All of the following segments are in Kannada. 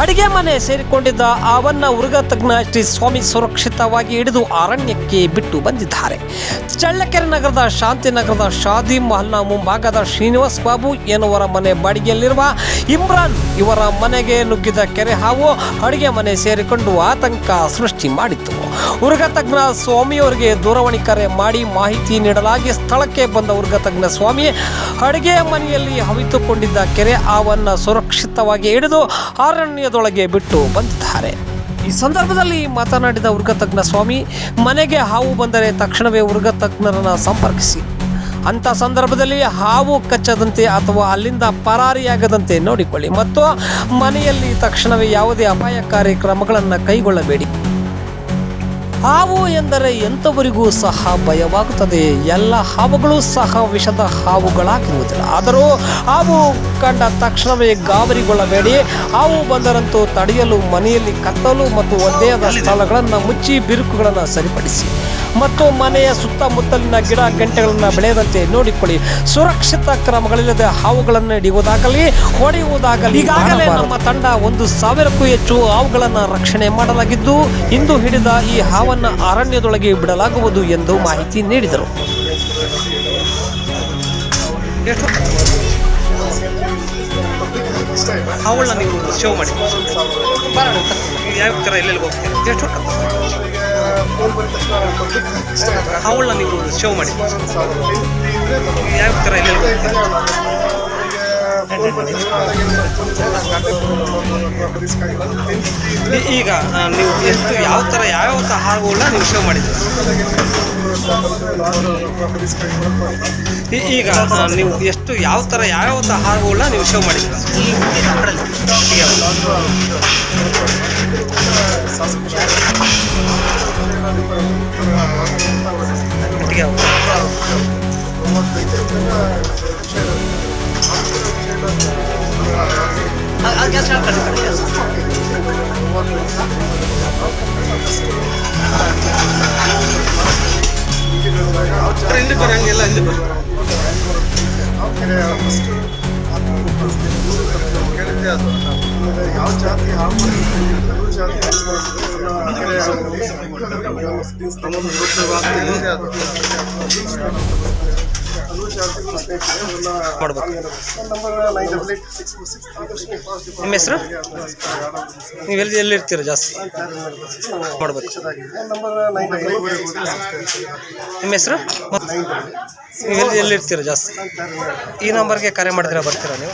ಅಡಿಗೆ ಮನೆ ಸೇರಿಕೊಂಡಿದ್ದ ಆವನ್ನ ಉರುಗ ತಜ್ಞ ಶ್ರೀ ಸ್ವಾಮಿ ಸುರಕ್ಷಿತವಾಗಿ ಹಿಡಿದು ಅರಣ್ಯಕ್ಕೆ ಬಿಟ್ಟು ಬಂದಿದ್ದಾರೆ. ಚಳ್ಳಕೆರೆ ನಗರದ ಶಾಂತಿನಗರದ ಶಾದಿ ಮಹಲ್ನ ಮುಂಭಾಗದ ಶ್ರೀನಿವಾಸ್ ಬಾಬು ಎನ್ನುವರ ಮನೆ ಬಾಡಿಗೆಯಲ್ಲಿರುವ ಇಮ್ರಾನ್ ಇವರ ಮನೆಗೆ ನುಗ್ಗಿದ ಕೆರೆ ಹಾವು ಅಡಿಗೆ ಮನೆ ಸೇರಿಕೊಂಡು ಆತಂಕ ಸೃಷ್ಟಿ ಮಾಡಿತ್ತು. ಉರುಗ ತಜ್ಞ ಸ್ವಾಮಿಯವರಿಗೆ ದೂರವಾಣಿ ಕರೆ ಮಾಡಿ ಮಾಹಿತಿ ನೀಡಲಾಗಿ ಸ್ಥಳಕ್ಕೆ ಬಂದ ಉರುಗ ತಜ್ಞ ಸ್ವಾಮಿ ಅಡಿಗೆ ಮನೆಯಲ್ಲಿ ಹವಿತುಕೊಂಡಿದ್ದ ಕೆರೆ ಹಾವನ್ನು ಸುರಕ್ಷಿತವಾಗಿ ಹಿಡಿದು ಅರಣ್ಯದೊಳಗೆ ಬಿಟ್ಟು ಬಂದಿದ್ದಾರೆ. ಈ ಸಂದರ್ಭದಲ್ಲಿ ಮಾತನಾಡಿದ ಉರ್ಗತಜ್ಞ ಸ್ವಾಮಿ, ಮನೆಗೆ ಹಾವು ಬಂದರೆ ತಕ್ಷಣವೇ ಉರ್ಗತಜ್ಞರನ್ನು ಸಂಪರ್ಕಿಸಿ. ಅಂಥ ಸಂದರ್ಭದಲ್ಲಿ ಹಾವು ಕಚ್ಚದಂತೆ ಅಥವಾ ಅಲ್ಲಿಂದ ಪರಾರಿಯಾಗದಂತೆ ನೋಡಿಕೊಳ್ಳಿ. ಮತ್ತು ಮನೆಯಲ್ಲಿ ತಕ್ಷಣವೇ ಯಾವುದೇ ಅಪಾಯಕಾರಿ ಕ್ರಮಗಳನ್ನು ಕೈಗೊಳ್ಳಬೇಡಿ. ಹಾವು ಎಂದರೆ ಎಂಥವರಿಗೂ ಸಹ ಭಯವಾಗುತ್ತದೆ. ಎಲ್ಲ ಹಾವುಗಳು ಸಹ ವಿಷದ ಹಾವುಗಳಾಗಿರುವುದಿಲ್ಲ. ಆದರೂ ಹಾವು ಕಂಡ ತಕ್ಷಣವೇ ಗಾಬರಿಗೊಳ್ಳಬೇಡಿ ಹಾವು ಬಂದರಂತೂ ತಡೆಯಲು ಮನೆಯಲ್ಲಿ ಕತ್ತಲು ಮತ್ತು ಒದ್ದೆಯಾದ ಸ್ಥಳಗಳನ್ನು ಮುಚ್ಚಿ ಬಿರುಕುಗಳನ್ನು ಸರಿಪಡಿಸಿ. ಮತ್ತು ಮನೆಯ ಸುತ್ತಮುತ್ತಲಿನ ಗಿಡ ಗಂಟೆಗಳನ್ನು ಬೆಳೆಯದಂತೆ ನೋಡಿಕೊಳ್ಳಿ. ಸುರಕ್ಷಿತ ಕ್ರಮಗಳಿಲ್ಲದೆ ಹಾವುಗಳನ್ನು ಹಿಡಿಯುವುದಾಗಲಿ ಹೊಡೆಯುವುದಾಗಲಿ ಈಗಾಗಲೇ ನಮ್ಮ ತಂಡ ಒಂದು ಸಾವಿರಕ್ಕೂ ಹೆಚ್ಚು ಹಾವುಗಳನ್ನು ರಕ್ಷಣೆ ಮಾಡಲಾಗಿದ್ದು ಇಂದು ಹಿಡಿದ ಈ ಹಾವನ್ನು ಅರಣ್ಯದೊಳಗೆ ಬಿಡಲಾಗುವುದು ಎಂದು ಮಾಹಿತಿ ನೀಡಿದರು. ಹಾವುಗಳನ್ನ ನೀವು ಶೋ ಮಾಡಿ. ಯಾವ ಥರ ಎಲ್ಲೆಲ್ಲಿ ಹೋಗ್ತೀರಿ? ಎಷ್ಟು ಹಾವುಗಳನ್ನ ನೀವು ಶೋ ಮಾಡಿ. ಯಾವ ಥರ ಎಲ್ಲೆಲ್ಲಿ ಹೋಗ್ತೀರಿ? ಈಗ ನೀವು ಎಷ್ಟು, ಯಾವ ಥರ ಯಾವ್ಯಾವ ಥರ ಹಾವುಗಳನ್ನ ನೀವು ಶೋ ಮಾಡಿದ್ದೀರಿ? ಈಗ ನೀವು ಎಷ್ಟು, ಯಾವ ಥರ ಯಾವ್ಯಾವ ಥರ ಹಾವುಗಳನ್ನ ನೀವು ಶೋ ಮಾಡಿದ್ದೀರಿ? ಒಟ್ಟಿಗೆ ಹಾವು. ಆ- ಆ ಗ್ಯಾಸ್ ಹಾಕ್ಕೊಳ್ಳಿ, ಕಡೆ ಗ್ಯಾಸ್. ಹಿಂದೆ ಬರ್ರಿ ಹಂಗೆಲ್ಲ ಹಿಂದೆ ಬರ್ರಿ ಯಾವ ಜಾತಿ ಹಾವು ಜಾತಿ ಮಾಡ್ಬೇಕು. ನಿಮ್ಮ ಹೆಸರು? ನೀವು ಎಲ್ಲಿ ಎಲ್ಲಿರ್ತೀರ ಜಾಸ್ತಿ? ಮಾಡ್ಬೇಕು. ನಿಮ್ಮ ಹೆಸರು? ನೀವು ಎಲ್ಲಿ ಎಲ್ಲಿರ್ತೀರ ಜಾಸ್ತಿ? ಈ ನಂಬರ್ಗೆ ಕರೆ ಮಾಡಿದ್ರೆ ಬರ್ತೀರಾ ನೀವು?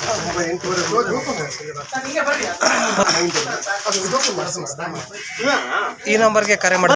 ಈ ನಂಬರ್ಗೆ ಕರೆ ಮಾಡಿ